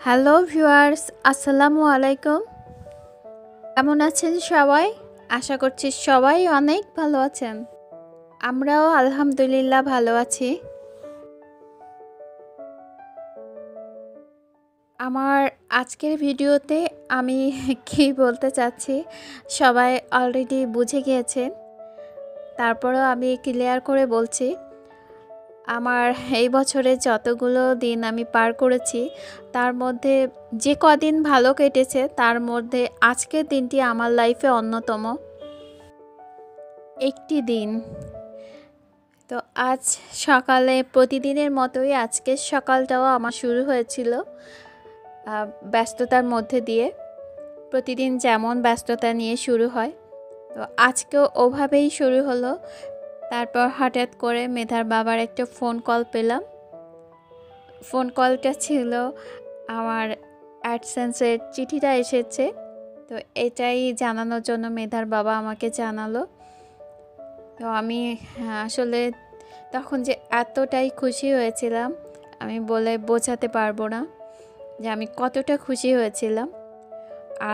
Hello viewers আসসালামু আলাইকুম কেমন আছেন সবাই? আশা করছি সবাই অনেক ভালো আছেন। আমরাও আলহামদুলিল্লাহ ভালো আছি। আমার আজকের ভিডিওতে আমি কি বলতে চাচ্ছি, সবাই অলরেডি বুঝে গিয়েছেন। তারপরেও আমি ক্লিয়ার করে বলছি। আমার এই বছরে যতগুলো দিন আমি পার করেছি, তার মধ্যে যে কদিন ভালো কেটেছে, তার মধ্যে আজকের দিনটি আমার লাইফে অন্যতম। একটি দিন। তো আজ সকালে প্রতিদিনের মতোই আজকের সকালটাও আমার শুরু হয়েছিল ব্যস্ততার মধ্যে দিয়ে। প্রতিদিন যেমন ব্যস্ততা নিয়ে শুরু হয়, তো আজকেও ওভাবেই শুরু হলো। তারপর হঠাৎ করে মেধার বাবার একটা ফোন কল পেলাম। ফোন কলটা ছিল আমার অ্যাডসেন্সের চিঠিটা এসেছে। তো এটাই জানানোর জন্য মেধার বাবা আমাকে জানালো। তো আমি আসলে তখন যে এতটাই খুশি হয়েছিলাম, আমি বলে বোঝাতে পারব না যে আমি কতটা খুশি হয়েছিলাম।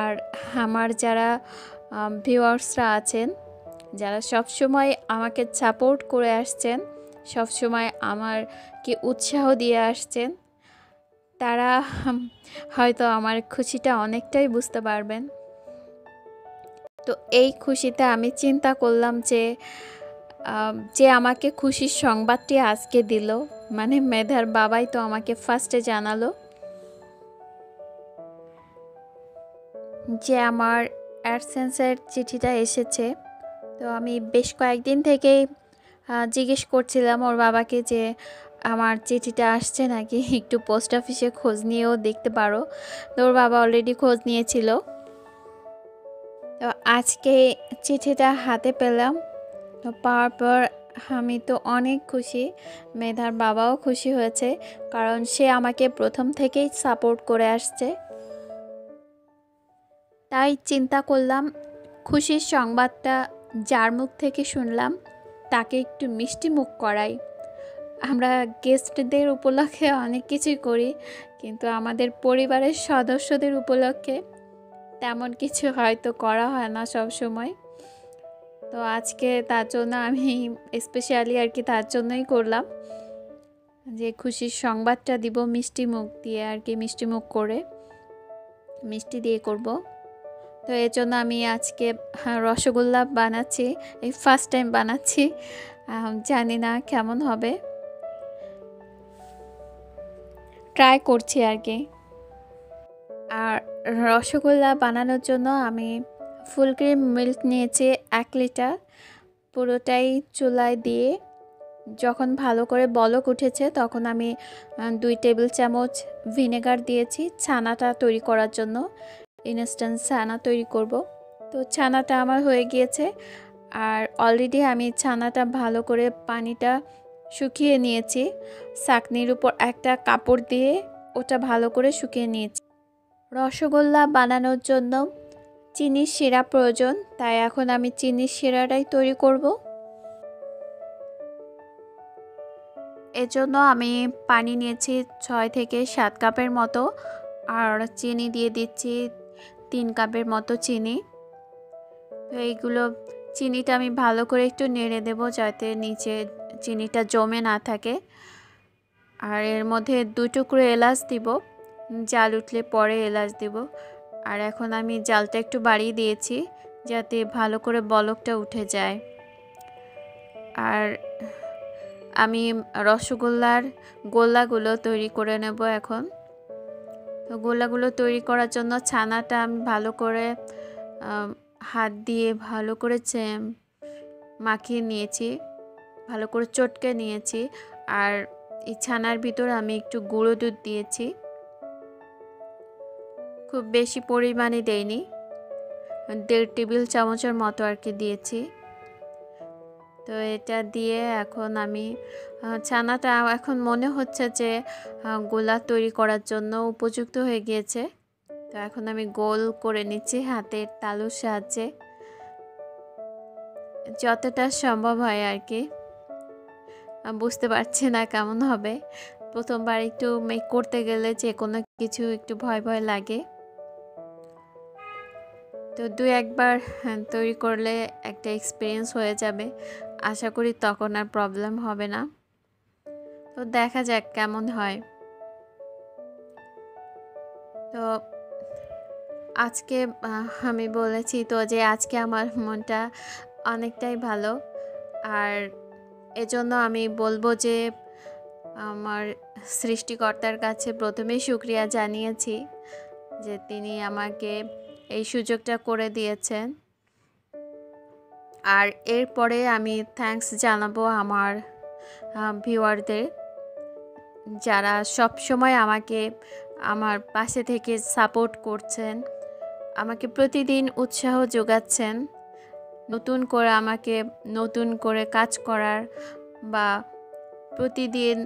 আর আমার যারা ভিউয়ার্সরা আছেন যারা সবসময় আমাকে সাপোর্ট করে আসছেন, সবসময় আমারকে উৎসাহ দিয়ে আসছেন, তারা হয়তো আমার খুশিটা অনেকটাই বুঝতে পারবেন। তো এই খুশিতে আমি চিন্তা করলাম যে যে আমাকে খুশির সংবাদটি আজকে দিল মানে মেধার বাবাই তো আমাকে ফার্স্টে জানালো যে আমার অ্যাডসেন্সের চিঠিটা এসেছে। তো আমি বেশ কয়েকদিন থেকেই জিজ্ঞেস করছিলাম ওর বাবাকে যে, আমার চিঠিটা আসছে নাকি? একটু পোস্ট অফিসে খোঁজ নিয়েও দেখতে পারো। তো ওর বাবা অলরেডি খোঁজ নিয়েছিল। তো আজকে চিঠিটা হাতে পেলাম। তো পাওয়ার পর আমি তো অনেক খুশি। মেধার বাবাও খুশি হয়েছে, কারণ সে আমাকে প্রথম থেকেই সাপোর্ট করে আসছে। তাই চিন্তা করলাম, খুশির সংবাদটা যার মুখ থেকে শুনলাম, তাকে একটু মিষ্টি মুখ করাই। আমরা গেস্টদের উপলক্ষে অনেক কিছুই করি, কিন্তু আমাদের পরিবারের সদস্যদের উপলক্ষে তেমন কিছু হয়তো করা হয় না সব সময় তো আজকে তার জন্য আমি স্পেশালি আর কি তার জন্যই করলাম। যে খুশির সংবাদটা দিব মিষ্টি মুখ দিয়ে আর কি, মিষ্টি মুখ করে। মিষ্টি দিয়ে করব। তো এর জন্য আমি আজকে হ্যাঁ, রসগোল্লা বানাচ্ছি এই ফার্স্ট টাইম বানাচ্ছি। জানি না কেমন হবে। ট্রাই করছি আর কি। আর রসগোল্লা বানানোর জন্য আমি ফুল ক্রিম মিল্ক নিয়েছি এক লিটার। পুরোটাই চুলায় দিয়ে যখন ভালো করে বলক উঠেছে তখন আমি দুই টেবিল চামচ ভিনেগার দিয়েছি ছানাটা তৈরি করার জন্য। ইনস্ট্যান্ট ছানা তৈরি করব। তো ছানাটা আমার হয়ে গিয়েছে। আর অলরেডি আমি ছানাটা ভালো করে পানিটা শুকিয়ে নিয়েছি। চাকনির উপর একটা কাপড় দিয়ে ওটা ভালো করে শুকিয়ে নিয়েছি। রসগোল্লা বানানোর জন্য চিনির শিরা প্রয়োজন, তাই এখন আমি চিনির শিরাটাই তৈরি করব। এজন্য আমি পানি নিয়েছি ছয় থেকে সাত কাপের মতো। আর চিনি দিয়ে দিচ্ছি তিন কাপের মতো চিনি। তো এইগুলো চিনিটা আমি ভালো করে একটু নেড়ে দেব যাতে নিচে চিনিটা জমে না থাকে। আর এর মধ্যে দু এলাচ দিব। জাল উঠলে পরে এলাচ দিব। আর এখন আমি জালটা একটু বাড়িয়ে দিয়েছি যাতে ভালো করে বলকটা উঠে যায়। আর আমি রসগোল্লার গোল্লাগুলো তৈরি করে নেব এখন। তো গোলাগুলো তৈরি করার জন্য ছানাটা আমি ভালো করে হাত দিয়ে ভালো করে মাখিয়ে নিয়েছি, ভালো করে চটকে নিয়েছি। আর এই ছানার ভিতর আমি একটু গুঁড়ো দুধ দিয়েছি। খুব বেশি পরিমাণে দেয়নি দেড় টেবিল চামচের মতো আর কি দিয়েছি। তো এটা দিয়ে এখন আমি ছানাটা এখন মনে হচ্ছে যে গোলা তৈরি করার জন্য উপযুক্ত হয়ে গিয়েছে। তো এখন আমি গোল করে নিচ্ছি হাতের তালুর সাহায্যে। যতটা সম্ভব হয় আর কি। বুঝতে পারছি না কেমন হবে। প্রথমবার একটু মেক করতে গেলে যে কোনো কিছু একটু ভয় ভয় লাগে। তো দু একবার হ্যাঁ, তৈরি করলে একটা এক্সপিরিয়েন্স হয়ে যাবে। আশা করি তখন আর প্রবলেম হবে না। তো দেখা যাক কেমন হয়। তো আজকে আমি বলেছি তো যে আজকে আমার মনটা অনেকটাই ভালো। আর এজন্য আমি বলব যে আমার সৃষ্টিকর্তার কাছে প্রথমেই শুক্রিয়া জানিয়েছি যে তিনি আমাকে এই সুযোগটা করে দিয়েছেন। আর এরপরে আমি থ্যাঙ্কস জানাব আমার ভিউয়ারদের যারা সব সময় আমাকে, আমার পাশে থেকে সাপোর্ট করছেন, আমাকে প্রতিদিন উৎসাহ যোগাচ্ছেন, নতুন করে আমাকে নতুন করে কাজ করার বা প্রতিদিন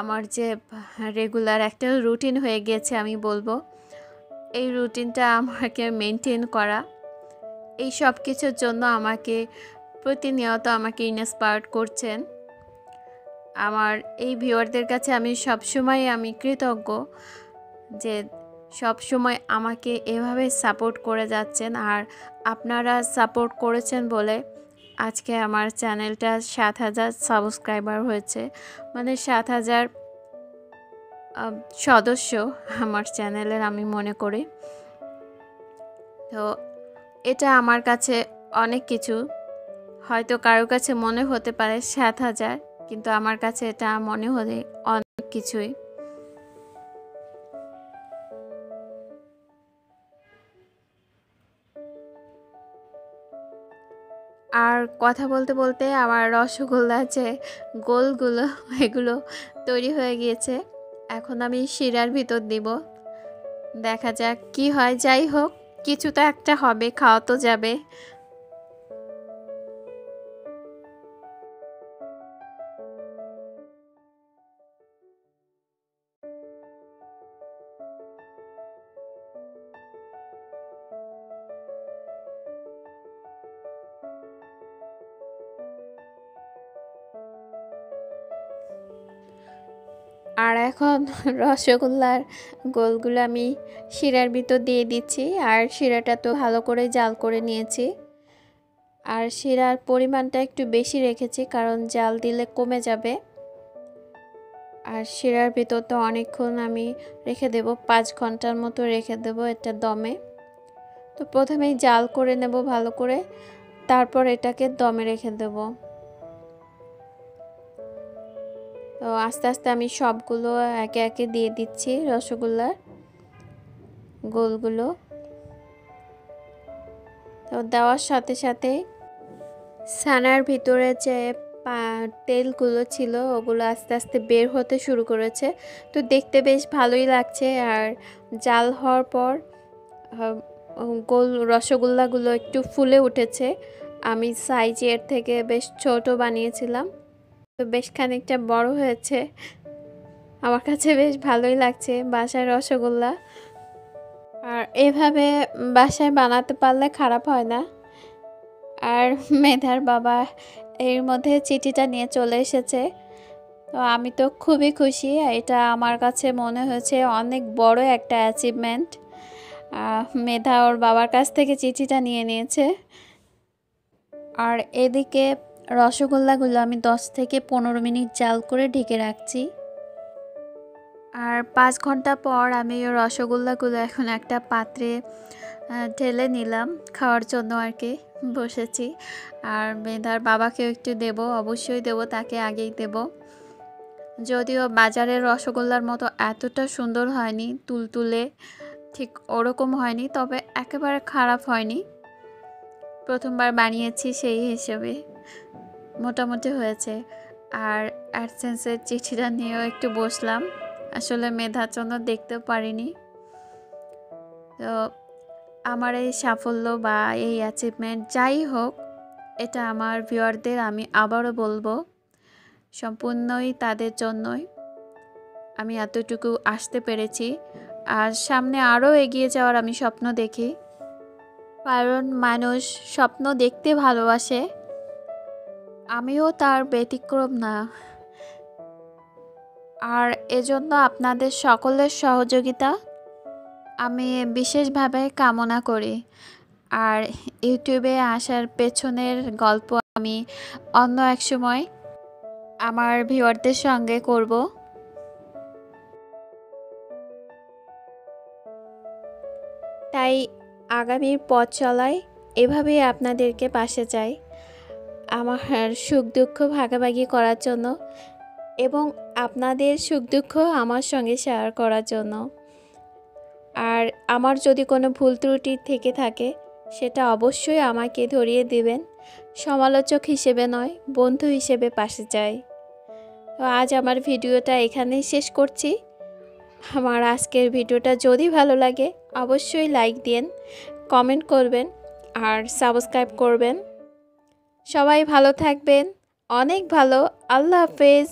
আমার যে রেগুলার একটা রুটিন হয়ে গেছে আমি বলব, এই রুটিনটা আমাকে মেনটেন করা। এই সব কিছুর জন্য আমাকে, প্রতিনিয়ত আমাকে ইন্সপায়ার্ড করছেন। আমার এই ভিউয়ারদের কাছে আমি সবসময় আমি কৃতজ্ঞ যে সব সময় আমাকে এভাবে সাপোর্ট করে যাচ্ছেন। আর আপনারা সাপোর্ট করেছেন বলে আজকে আমার চ্যানেলটা সাত হাজার সাবস্ক্রাইবার হয়েছে। মানে সাত হাজার সদস্য আমার চ্যানেলের আমি মনে করি। তো এটা আমার কাছে অনেক কিছু। হয়তো কারোর কাছে মনে হতে পারে সাত হাজার, কিন্তু আমার কাছে এটা মনে হলে অনেক কিছুই। আর কথা বলতে বলতে আমার রসগোল্লা যে গোলগুলো, এগুলো তৈরি হয়ে গিয়েছে। এখন আমি শিরার ভিতর দিব। দেখা যাক কি হয়, যাই হোক। কিছু তো একটা হবে খাওয়া তো যাবে। আর এখন রসগোল্লার গোলগুলো আমি শিরার ভিতর দিয়ে দিচ্ছি। আর শিরাটা তো ভালো করে জাল করে নিয়েছি। আর শিরার পরিমাণটা একটু বেশি রেখেছি, কারণ জাল দিলে কমে যাবে। আর শিরার ভিতর তো অনেকক্ষণ আমি রেখে দেব, পাঁচ ঘণ্টার মতো রেখে দেব এটা দমে। তো প্রথমেই জাল করে নেব ভালো করে, তারপর এটাকে দমে রেখে দেবো। তো আস্তে আস্তে আমি সবগুলো একে একে দিয়ে দিচ্ছি রসগোল্লার গোলগুলো। তো দেওয়ার সাথে সাথে ছানার ভিতরে যে তেলগুলো ছিল ওগুলো আস্তে আস্তে বের হতে শুরু করেছে। তো দেখতে বেশ ভালোই লাগছে আর জাল হওয়ার পর গোল রসগোল্লাগুলো একটু ফুলে উঠেছে। আমি সাইজের থেকে বেশ ছোট বানিয়েছিলাম। তো বেশ খানিকটা বড় হয়েছে। আমার কাছে বেশ ভালোই লাগছে বাসায় রসগোল্লা। আর এভাবে বাসায় বানাতে পারলে খারাপ হয় না। আর মেধার বাবা এর মধ্যে চিঠিটা নিয়ে চলে এসেছে। তো আমি তো খুবই খুশি এটা আমার কাছে মনে হয়েছে অনেক বড় একটা অ্যাচিভমেন্ট মেধা ওর বাবার কাছ থেকে চিঠিটা নিয়ে নিয়েছে। আর এদিকে রসগোল্লাগুলো আমি দশ থেকে পনেরো মিনিট জাল করে ঢেকে রাখছি। আর পাঁচ ঘণ্টা পর আমি রসগোল্লাগুলো এখন একটা পাত্রে ঢেলে নিলাম, খাওয়ার জন্য আর কি, বসেছি। আর মেধার বাবাকেও একটু দেব, অবশ্যই দেব, তাকে আগেই দেব। যদিও বাজারের রসগোল্লার মতো এতটা সুন্দর হয়নি, তুলতুলে ঠিক ওরকম হয়নি, তবে একেবারে খারাপ হয়নি। প্রথমবার বানিয়েছি সেই হিসেবে। মোটামুটি হয়েছে। আর অ্যাডসেন্সের চিঠিটা নিয়েও একটু বসলাম। আসলে মেধার জন্য দেখতেও পারিনি। তো আমার এই সাফল্য বা এই অ্যাচিভমেন্ট যাই হোক, এটা আমার ভিউয়ারদের আমি আবারও বলব, সম্পূর্ণই তাদের জন্যই। আমি এতটুকু আসতে পেরেছি। আর সামনে আরও এগিয়ে যাওয়ার আমি স্বপ্ন দেখি। কারণ মানুষ স্বপ্ন দেখতে ভালোবাসে। আমিও তার ব্যতিক্রম না। আর এজন্য আপনাদের সকলের সহযোগিতা আমি বিশেষভাবে কামনা করি। আর ইউটিউবে আসার পেছনের গল্প আমি অন্য এক সময় আমার ভিউয়ারদের সঙ্গে করব। তাই আগামীর পথ চলায় এভাবেই আপনাদেরকে পাশে চাই। আমার সুখ দুঃখ ভাগাভাগি করার জন্য এবং আপনাদের সুখ দুঃখ আমার সঙ্গে শেয়ার করার জন্য। আর আমার যদি কোনো ভুল ত্রুটি থেকে থাকে, সেটা অবশ্যই আমাকে ধরিয়ে দিবেন। সমালোচক হিসেবে নয়, বন্ধু হিসেবে পাশে চাই তো আজ আমার ভিডিওটা এখানেই শেষ করছি। আমার আজকের ভিডিওটা যদি ভালো লাগে, অবশ্যই লাইক দিন কমেন্ট করবেন, আর সাবস্ক্রাইব করবেন। সবাই ভালো থাকবেন। অনেক ভালো। আল্লাহ হাফেজ।